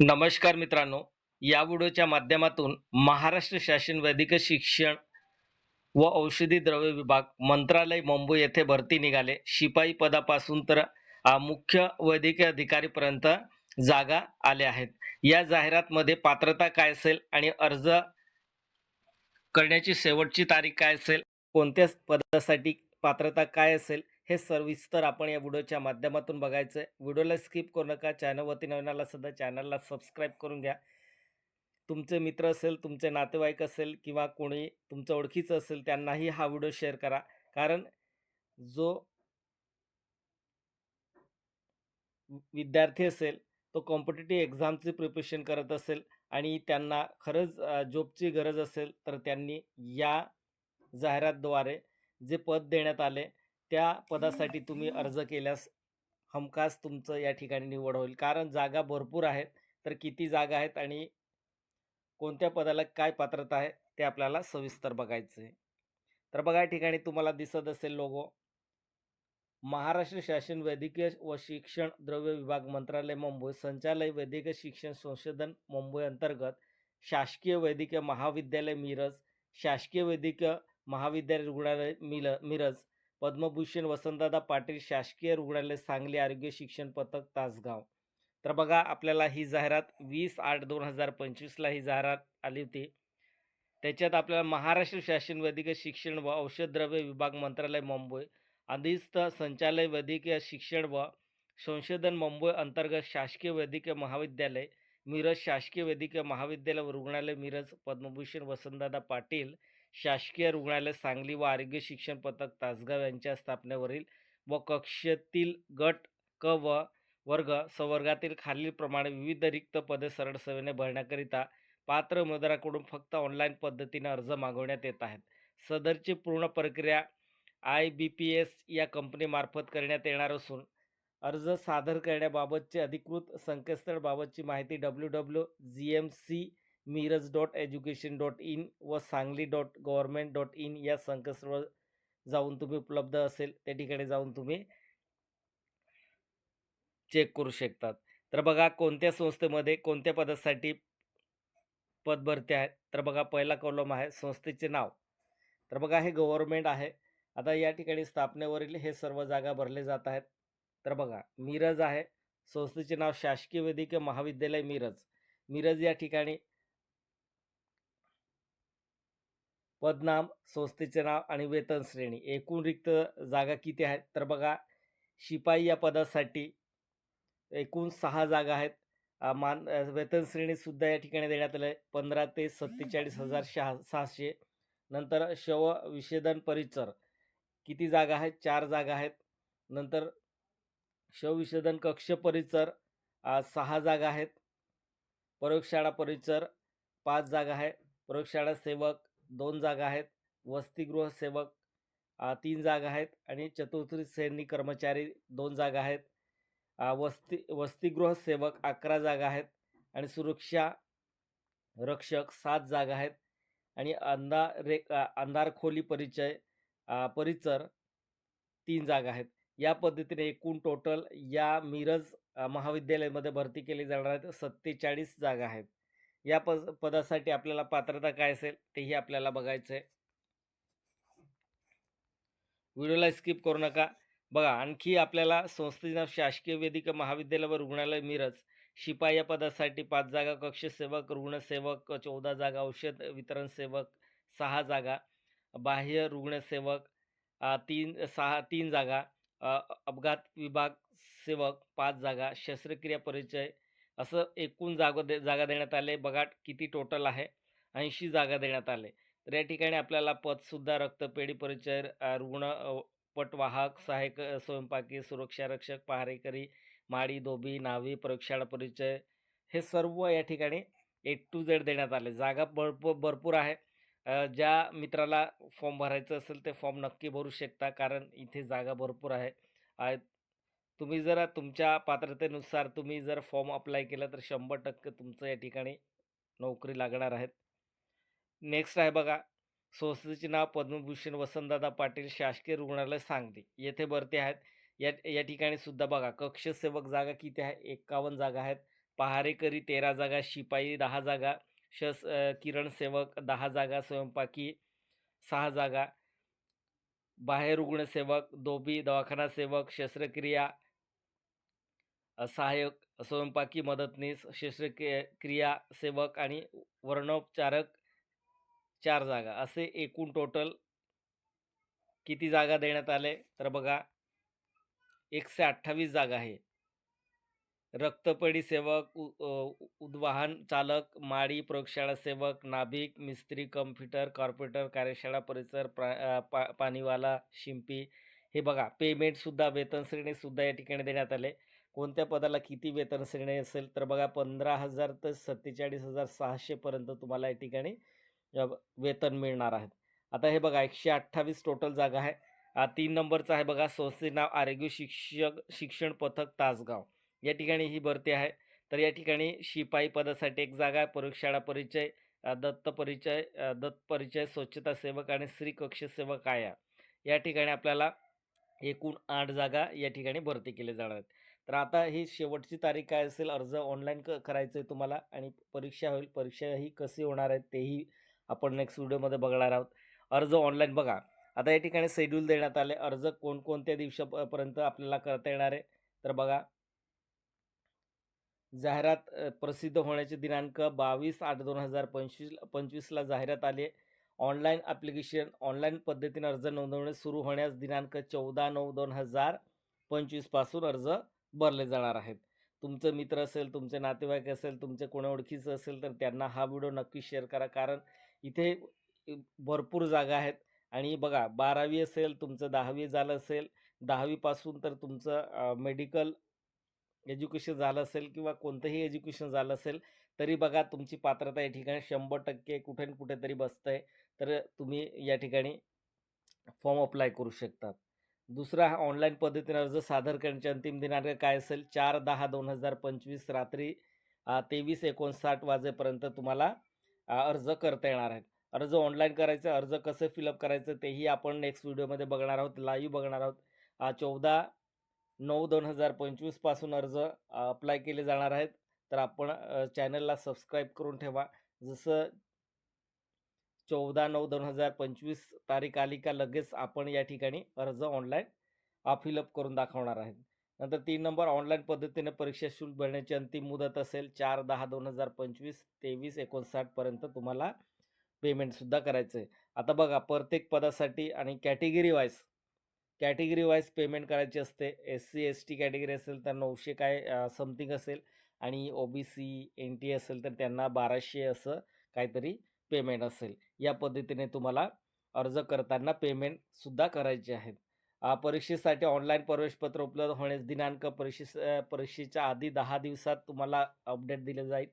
नमस्कार मित्रांनो या व्हिडिओच्या माध्यमातून महाराष्ट्र शासन वैदिक शिक्षण व औषधी द्रव्य विभाग मंत्रालय मुंबई येथे भरती निघाले. शिपाई पदापासून तर मुख्य वैद्यकीय अधिकारीपर्यंत जागा आल्या आहेत. या जाहिरातमध्ये पात्रता काय असेल आणि अर्ज करण्याची शेवटची तारीख काय असेल? कोणत्या पदासाठी पात्रता काय असेल? हे सविस्तर आपण या व्हिडिओच्या माध्यमातून बघायचं आहे. व्हिडिओला स्किप करू नका. चॅनलवरती नवीन आला सध्या चॅनलला सबस्क्राईब करून घ्या. तुमचे मित्र असेल तुमचे नातेवाईक असेल किंवा कोणी तुमचं ओळखीचं असेल त्यांनाही हा व्हिडिओ शेअर करा. कारण जो विद्यार्थी असेल तो कॉम्पिटेटिव्ह एक्झामची प्रिपरेशन करत असेल आणि त्यांना खरंच जॉबची गरज असेल तर त्यांनी या जाहिरातद्वारे जे पद देण्यात आले त्या पदासाठी तुम्ही अर्ज केल्यास हमखास तुमचं या ठिकाणी निवड होईल. कारण जागा भरपूर आहेत. तर किती जागा आहेत आणि कोणत्या पदाला काय पात्रता आहे ते आपल्याला सविस्तर बघायचं आहे. तर बघा या ठिकाणी तुम्हाला दिसत असेल लोगो महाराष्ट्र शासन वैद्यकीय व शिक्षण द्रव्य विभाग मंत्रालय मुंबई. संचालय वैद्यकीय शिक्षण संशोधन मुंबई अंतर्गत शासकीय वैद्यकीय महाविद्यालय मिरज शासकीय वैद्यकीय महाविद्यालय रुग्णालय मिल मिरज पद्मभूषण वसंतदादा पाटील शासकीय रुग्णालय सांगली आरोग्य शिक्षण पथक तासगाव. तर बघा आपल्याला ही जाहिरात वीस आठ दोन हजार पंचवीसला ही जाहिरात आली होती. त्याच्यात आपल्याला महाराष्ट्र शासन वैद्यकीय शिक्षण व औषधद्रव्य विभाग मंत्रालय मुंबई. अधिस्थ संचालय वैद्यकीय शिक्षण व संशोधन मुंबई अंतर्गत शासकीय वैद्यकीय महाविद्यालय मिरज शासकीय वैद्यकीय महाविद्यालय व रुग्णालय मिरज पद्मभूषण वसंतदादा पाटील शासकीय रुग्णालय सांगली व आरोग्य शिक्षण पथक तासगाव यांच्या स्थापनेवरील व कक्षेतील गट क व वर्ग संवर्गातील खालीलप्रमाणे विविध रिक्त पदे सरळ सेवेने भरण्याकरिता पात्र उमेदवाराकडून फक्त ऑनलाईन पद्धतीने अर्ज मागवण्यात येत आहेत. सदरची पूर्ण प्रक्रिया आय बी पी एस या कंपनीमार्फत करण्यात येणार असून अर्ज सादर करण्याबाबतचे अधिकृत संकेतस्थळबाबतची माहिती W W G M C Miraj dot education dot in व Sangli dot government dot in या संकेतस्थळावर जाऊन तुम्ही उपलब्ध असेल त्या ठिकाणी जाऊन तुम्ही चेक करू शकतात. तर बघा कोणत्या संस्थेमध्ये कोणत्या पदासाठी पद भरते आहे? तर बघा पहिला कॉलम आहे संस्थेचे नाव. तर बघा हे गव्हर्मेंट आहे. आता या ठिकाणी स्थापनेवरील हे सर्व जागा भरले जात आहेत. तर बघा मिरज आहे. संस्थेचे नाव शासकीय वैद्यकीय महाविद्यालय मिरज. मिरज या ठिकाणी पदनाम संस्थेचे नाव आणि वेतन श्रेणी. एकूण रिक्त जागा किती आहेत? तर बघा शिपाई या पदासाठी एकूण सहा जागा आहेत. मान वेतन श्रेणीसुद्धा या ठिकाणी देण्यात आलं आहे पंधरा ते सत्तेचाळीस हजार शहा सहाशे. नंतर शव विषेदन परिचर किती जागा आहेत? चार जागा आहेत. नंतर शवविषेदन कक्ष परिचर सहा जागा आहेत. प्रयोगशाळा परिचर पाच जागा आहे प्रयोगशाळा सेवक दोन जागा आहेत. वसतिगृह सेवक तीन जागा आहेत आणि चतुर्थी श्रेणी कर्मचारी दोन जागा आहेत. वस्ती वसतिगृह सेवक अकरा जागा आहेत आणि सुरक्षा रक्षक सात जागा आहेत आणि अंधार रे अंधार खोली परिचय परिचर तीन जागा आहेत. या पद्धतीने एकूण टोटल या मिरज महाविद्यालयामध्ये भरती केली जाणार आहेत. सत्तेचाळीस जागा आहेत. या पद पदासाठी आपल्याला पात्रता काय असेल तेही आपल्याला बघायचं आहे व्हिडिओला स्किप करू नका. बघा आणखी आपल्याला संस्थेच्या शासकीय वैदिक महाविद्यालय व रुग्णालय मिरज शिपाई या पदासाठी पाच जागा कक्षसेवक रुग्णसेवक चौदा जागा औषध वितरण सेवक सहा जागा बाह्य रुग्णसेवक तीन सहा तीन जागा अपघात विभाग सेवक पाच जागा शस्त्रक्रिया परिचय असं एकूण जागा दे जागा देण्यात आले. बघा किती टोटल आहे. ऐंशी जागा देण्यात आले. तर या ठिकाणी आपल्याला पदसुद्धा रक्तपेढी परिचय रुग्ण पटवाहक सहाय्यक स्वयंपाकी सुरक्षा रक्षक पहारेकरी माडी धोबी नावी प्रयोगशाळा परिचय हे सर्व या ठिकाणी ए टू झेड देण्यात आले. जागा भरपूर भरपूर आहे. ज्या मित्राला फॉर्म भरायचं असेल ते फॉर्म नक्की भरू शकता कारण इथे जागा भरपूर आहे. तुम्ही जर तुमच्या पात्रतेनुसार तुम्ही जर फॉर्म अप्लाय केला तर शंभर टक्के तुमचं या ठिकाणी नोकरी लागणार आहेत. नेक्स्ट आहे बघा संस्थेचे नाव पद्मभूषण वसंतदादा पाटील शासकीय रुग्णालय सांगली. येथे भरती आहेत. या या ठिकाणी सुद्धा बघा कक्षसेवक जागा किती आहे? एक्कावन्न जागा आहेत. पहारेकरी तेरा जागा शिपाई दहा जागा शस किरण सेवक दहा जागा स्वयंपाकी सहा जागा बाह्य रुग्णसेवक दोबी दवाखाना सेवक शस्त्रक्रिया सहाय्यक स्वयंपाकी मदतनीस शस्त्रक्रिया क्रिया सेवक आणि वर्णोपचारक चार जागा. असे एकूण टोटल किती जागा देण्यात आले? तर बघा एकशे अठ्ठावीस जागा आहे. रक्तपडी सेवक उ- उद्वाहन चालक माळी प्रयोगशाळा सेवक नाभिक मिस्त्री कम्प्युटर कॉर्पोरेटर कार्यशाळा परिसर प्रा पा पाणीवाला शिंपी. हे बघा पेमेंटसुद्धा वेतन श्रेणीसुद्धा या ठिकाणी देण्यात आले. कोणत्या पदाला किती वेतन श्रेणी असेल? तर बघा पंधरा हजार तर सत्तेचाळीस हजार सहाशेपर्यंत तुम्हाला या ठिकाणी वेतन मिळणार आहेत आता हे बघा एकशे अठ्ठावीस टोटल जागा आहे. तीन नंबरचं आहे बघा संस्थे नाव आरोग्य शिक्षक शिक्षण पथक तासगाव. या ठिकाणी ही भरती आहे. तर या ठिकाणी शिपाई पदासाठी एक जागा आहे प्रयोगशाळा परिचय दत्त परिचय दत्त परिचय स्वच्छता सेवक आणि स्त्री कक्ष सेवक आया या ठिकाणी आपल्याला एकूण आठ जागा या ठिकाणी भरती केले जाणार आहेत. तर आता ही शेवटची तारीख काय असेल? अर्ज ऑनलाईन क करायचं आहे तुम्हाला आणि परीक्षा होईल. परीक्षा ही कशी होणार आहे तेही आपण नेक्स्ट व्हिडिओमध्ये बघणार आहोत. अर्ज ऑनलाईन बघा. आता या ठिकाणी शेड्यूल देण्यात आले अर्ज कोणकोणत्या दिवसापर्यंत आपल्याला करता येणार आहे? तर बघा. जाहिरात प्रसिद्ध होण्याचे दिनांक बावीस आठ दोन हजार पंचवीस पंचवीसला जाहिरात आली ऑनलाईन ॲप्लिकेशन ऑनलाईन पद्धतीने अर्ज नोंदवणे सुरू होण्यास दिनांक चौदा नऊ दोन हजार पंचवीसपासून अर्ज भरले जाणार आहेत. तुमचं मित्र असेल तुमचे नातेवाईक असेल तुमचे कोणा ओळखीचं असेल तर त्यांना हा व्हिडिओ नक्की शेअर करा. कारण इथे भरपूर जागा आहेत. आणि बघा बारावी असेल तुमचं दहावी झालं असेल दहावीपासून तर तुमचं मेडिकल एज्युकेशन झालं असेल किंवा कोणतंही एज्युकेशन झालं असेल तरी बघा तुमची पात्रता या ठिकाणी शंभर टक्के कुठे ना कुठेतरी बसतंय. तर तुम्ही या ठिकाणी फॉर्म अप्लाय करू शकतात. दुसरा हा ऑनलाईन पद्धतीने अर्ज सादर करण्याचे अंतिम दिनांक काय असेल? चार दहा दोन हजार पंचवीस रात्री तेवीस एकोणसाठ वाजेपर्यंत तुम्हाला अर्ज करता येणार आहेत. अर्ज ऑनलाईन करायचं अर्ज कसं फिलअप करायचं तेही आपण नेक्स्ट व्हिडिओमध्ये बघणार आहोत लाईव्ह बघणार आहोत. चौदा नऊ दोन हजार पंचवीसपासून अर्ज अप्लाय केले जाणार आहेत. तर आपण चॅनलला सबस्क्राईब करून ठेवा. जसं चौदा नऊ दोन हजार पंचवीस तारीख आली का लगेच आपण या ठिकाणी अर्ज ऑनलाईन फिलअप करून दाखवणार आहेत. नंतर तीन नंबर ऑनलाईन पद्धतीने परीक्षा शुल्क भरण्याची अंतिम मुदत असेल चार दहा दोन हजार पंचवीस तेवीस एकोणसाठपर्यंत तुम्हाला पेमेंटसुद्धा करायचं आहे. आता बघा प्रत्येक पदासाठी आणि category wise category wise payment करायची असते. S C S T category असेल तर नऊशे काय समथिंग असेल. आणि O B C N T असेल तर त्यांना बाराशे असं काहीतरी पेमेंट असेल या पद्धतीने तुम्हाला अर्ज करताना पेमेंटसुद्धा करायचे आहेत. आ, परीक्षेसाठी ऑनलाईन प्रवेशपत्र उपलब्ध होण्यास दिनांक परीक्षे परीक्षेच्या आधी दहा दिवसात तुम्हाला अपडेट दिले जाईल.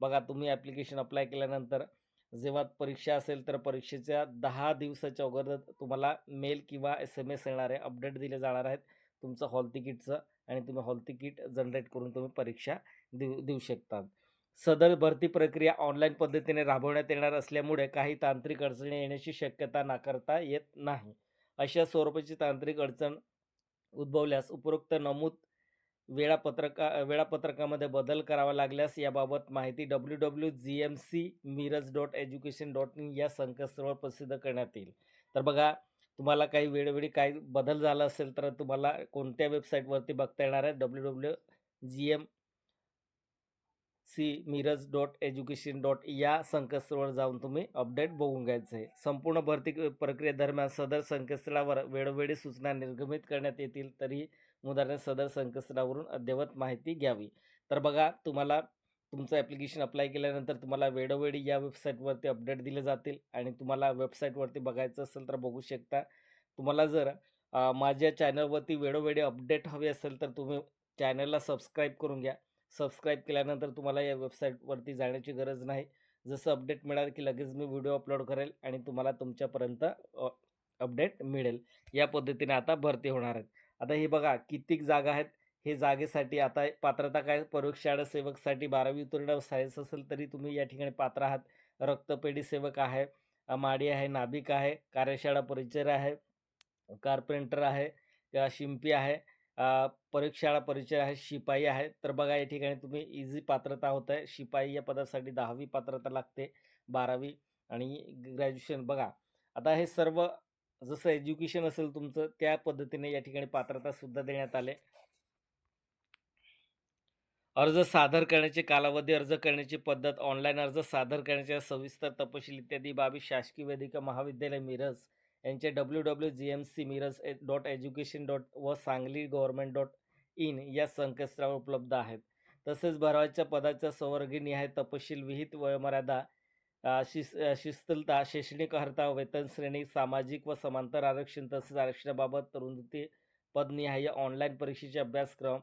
बघा तुम्ही ॲप्लिकेशन अप्लाय केल्यानंतर जेव्हा परीक्षा असेल तर परीक्षेच्या दहा दिवसाच्या अगोदर तुम्हाला मेल किंवा एस एम एस येणारे अपडेट दिले जाणार आहेत. तुमचं हॉल तिकीटचं आणि तुम्ही हॉल तिकीट जनरेट करून तुम्ही परीक्षा देऊ देऊ शकतात. सदर भरती प्रक्रिया ऑनलाईन पद्धतीने राबवण्यात येणार असल्यामुळे काही तांत्रिक अडचणी येण्याची शक्यता नाकारता येत नाही. अशा स्वरूपाची तांत्रिक अडचण उद्भवल्यास उपरोक्त नमूद वेळापत्रका वेळापत्रकामध्ये बदल करावा लागल्यास याबाबत माहिती W W G M C Miraj dot education dot in या संकेतस्थळावर प्रसिद्ध करण्यात येईल. तर बघा तुम्हाला काही वेळोवेळी काही बदल झाला असेल तर तुम्हाला कोणत्या वेबसाईटवरती बघता येणार आहे? W W G M C Miraj dot education dot या संकेतस्थळावर जाऊन तुम्ही अपडेट बघून घ्यायचं आहे. संपूर्ण भरती प्रक्रियेदरम्यान सदर संकेतस्थळावर वेळोवेळी सूचना निर्गमित करण्यात येतील तरी मुदाने सदर संकेतस्थळावरून अद्ययावत माहिती घ्यावी. तर बघा तुम्हाला तुमचं ॲप्लिकेशन अप्लाय केल्यानंतर तुम्हाला वेळोवेळी या वेबसाईटवरती अपडेट दिले जातील आणि तुम्हाला वेबसाईटवरती बघायचं असेल तर बघू शकता. तुम्हाला जर माझ्या चॅनलवरती वेळोवेळी अपडेट हवे असेल तर तुम्ही चॅनलला सबस्क्राईब करून घ्या. सबस्क्राईब केल्यानंतर तुम्हाला या वेबसाईटवरती जाण्याची गरज नाही. जसं अपडेट मिळाल की लगेच मी व्हिडिओ अपलोड करेल आणि तुम्हाला तुमच्यापर्यंत अपडेट मिळेल. या पद्धतीने आता भरती होणार आहेत. आता हे बघा कितीक जागा आहेत? हे जागेसाठी आता पात्रता काय? प्रयोगशाळा सेवकसाठी बारावी उत्तीर्ण सायन्स असेल तरी तुम्ही या ठिकाणी पात्र आहात. रक्तपेढी सेवक आहे माडी आहे नाभिक आहे कार्यशाळा परिचय आहे कारपेंटर आहे किंवा शिंपी आहे. अ, प्रयोगशाळा परिचय आहे, शिपाई आहे. तर बघा या ठिकाणी तुम्ही इझी पात्रता होत आहे. शिपाई या पदासाठी 10वी पात्रता लागते, 12वी आणि ग्रॅज्युएशन बघा. आता हे सर्व जसं एज्युकेशन असेल तुमचं त्या पद्धतीने या ठिकाणी पात्रता सुद्धा देण्यात आले. अर्ज सादर करण्याचे कालावधी, अर्ज करण्याची पद्धत, ऑनलाईन अर्ज सादर करण्याच्या सविस्तर तपशील इत्यादी बाबी शासकीय वेदिका महाविद्यालय मिरज यांचे W W G M C Miraj dot education dot व सांगली गव्हर्नमेंट डॉट इन या संकेतस्थळावर उपलब्ध आहेत. तसेच भरावाच्या पदाच्या संवर्गनिहाय तपशील, विहित वयोमर्यादा, शिस शिस्तलता शैक्षणिक अर्हता, वेतन श्रेणी, सामाजिक व समांतर आरक्षण तसेच आरक्षणाबाबत तरुणती पदनिहाय ऑनलाईन परीक्षेचे अभ्यासक्रम,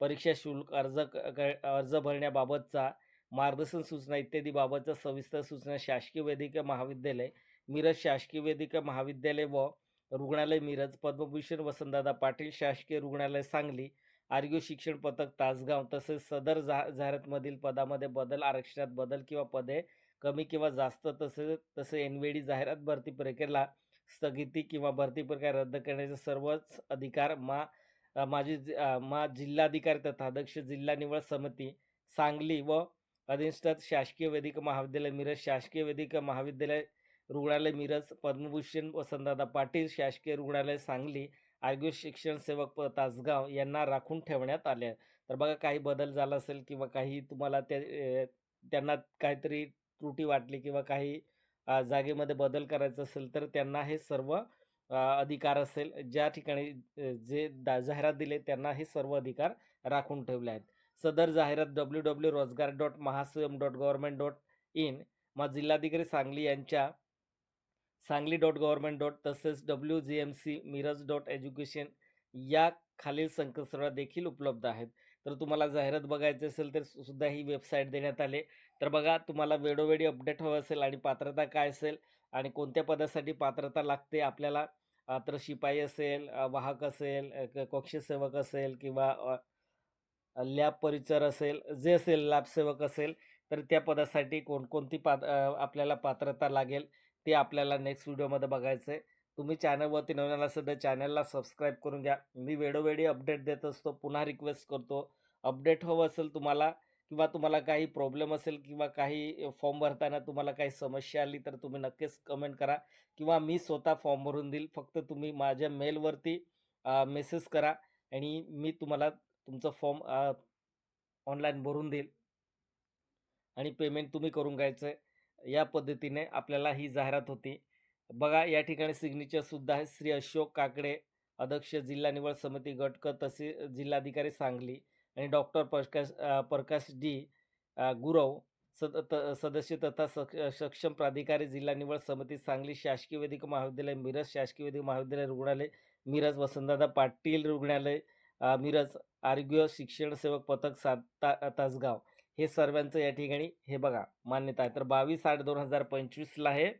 परीक्षा शुल्क, अर्ज क क अर्ज भरण्याबाबतचा मार्गदर्शन सूचना इत्यादी बाबतच्या सविस्तर सूचना शासकीय वैद्यकीय महाविद्यालय मिरज, शासकीय वैद्यकीय महाविद्यालय व रुग्णालय मिरज, पद्मभूषण वसंतदादा पाटील शासकीय रुग्णालय सांगली, आरोग्य शिक्षण पथक तासगाव तसेच सदर जा जाहिरातमधील पदामध्ये बदल, आरक्षणात बदल किंवा पदे कमी किंवा जास्त तसे तसे एन जाहिरात भरती प्रक्रियेला स्थगिती किंवा भरती प्रक्रिया रद्द करण्याचे सर्वच अधिकार मा माझी जि मा जिल्हाधिकारी तथा अध्यक्ष जिल्हा निवड समिती सांगली व अधिष्ठात शासकीय वैद्यकीय महाविद्यालय मिरज, शासकीय वैद्यकीय महाविद्यालय रुग्णालय मिरज, पद्मभूषण वसंतदादा पाटील शासकीय रुग्णालय सांगली, आरोग्य शिक्षण सेवक तासगाव यांना राखून ठेवण्यात आले तर बघा काही बदल झाला असेल किंवा काही तुम्हाला ते त्यांना काहीतरी त्रुटी वाटली किंवा काही जागेमध्ये बदल करायचा असेल तर त्यांना हे सर्व अधिकार असेल. ज्या ठिकाणी जे दा जाहिरात दिले त्यांना हे सर्व अधिकार राखून ठेवले आहेत. सदर जाहिरात W W Rojgar dot Mahaswayam dot government dot in मा जिल्हाधिकारी सांगली यांच्या सांगली डॉट गव्हर्नमेंट डॉट तसेच डब्ल्यू-जी-एम-सी मिरज डॉट एज्युकेशन या खालील संकेतस्थळा देखील उपलब्ध आहेत. तर तुम्हाला जाहिरात बघायची असेल तर सुद्धा ही वेबसाईट देण्यात आले तर बघा तुम्हाला वेळोवेळी अपडेट हवं असेल आणि पात्रता काय असेल आणि कोणत्या पदासाठी पात्रता लागते आपल्याला तर शिपाई असेल, वाहक असेल, कक्षसेवक असेल किंवा लॅब परिचर असेल, जे असेल लॅबसेवक असेल, तर त्या पदासाठी कोणकोणती पात आपल्याला पात्रता लागेल ते आपल्याला नेक्स्ट व्हिडिओमध्ये बघायचं आहे. तुम्ही चॅनलवरती नवीन आला असेल तर चॅनलला सबस्क्राईब करून घ्या. मी वेळोवेळी अपडेट देत असतो. पुन्हा रिक्वेस्ट करतो, अपडेट हवं असेल तुम्हाला किंवा तुम्हाला काही प्रॉब्लेम असेल किंवा काही फॉर्म भरताना तुम्हाला काही समस्या आली तर तुम्ही नक्कीच कमेंट करा किंवा मी स्वतः फॉर्म भरून देईल. फक्त तुम्ही माझ्या मेलवरती मेसेज करा आणि मी तुम्हाला तुमचं फॉर्म ऑनलाईन भरून देईल. आणि पेमेंट तुम्ही करून घ्यायचं आहे. या पद्धतीने आपल्याला ही जाहिरात होती. बघा या ठिकाणी सिग्नेचरसुद्धा आहे. श्री अशोक काकडे, अध्यक्ष जिल्हा निवड समिती गटक तसे जिल्हाधिकारी सांगली आणि डॉक्टर प्रकाश प्रकाश डी. गुरव सद त सदस्य तथा सक सक्षम प्राधिकारी जिल्हा निवड समिती सांगली, शासकीय वैद्यकीय महाविद्यालय मिरज, शासकीय वैद्यकीय महाविद्यालय रुग्णालय मिरज, वसंतदादा पाटील रुग्णालय मिरज, आरोग्य शिक्षण सेवक पथक सात ता तासगाव हे सर्वांचं या ठिकाणी हे बघा मान्यता आहे. तर बावीस आठ दोन हजार पंचवीसला हे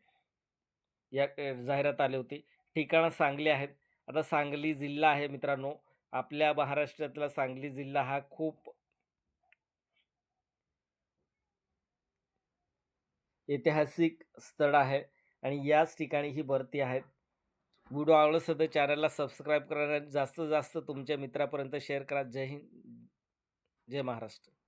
या जाहिरात आली होती. ठिकाणं सांगली आहेत. आता सांगली जिल्हा आहे मित्रांनो. आपल्या महाराष्ट्रातला सांगली जिल्हा हा खूप ऐतिहासिक स्थळ आहे आणि याच ठिकाणी ही भरती आहेत व्हिडिओ आवडला असेल तर चॅनलला सबस्क्राईब करा जास्तीत जास्त तुमच्या मित्रापर्यंत शेअर करा. जय हिंद, जय महाराष्ट्र.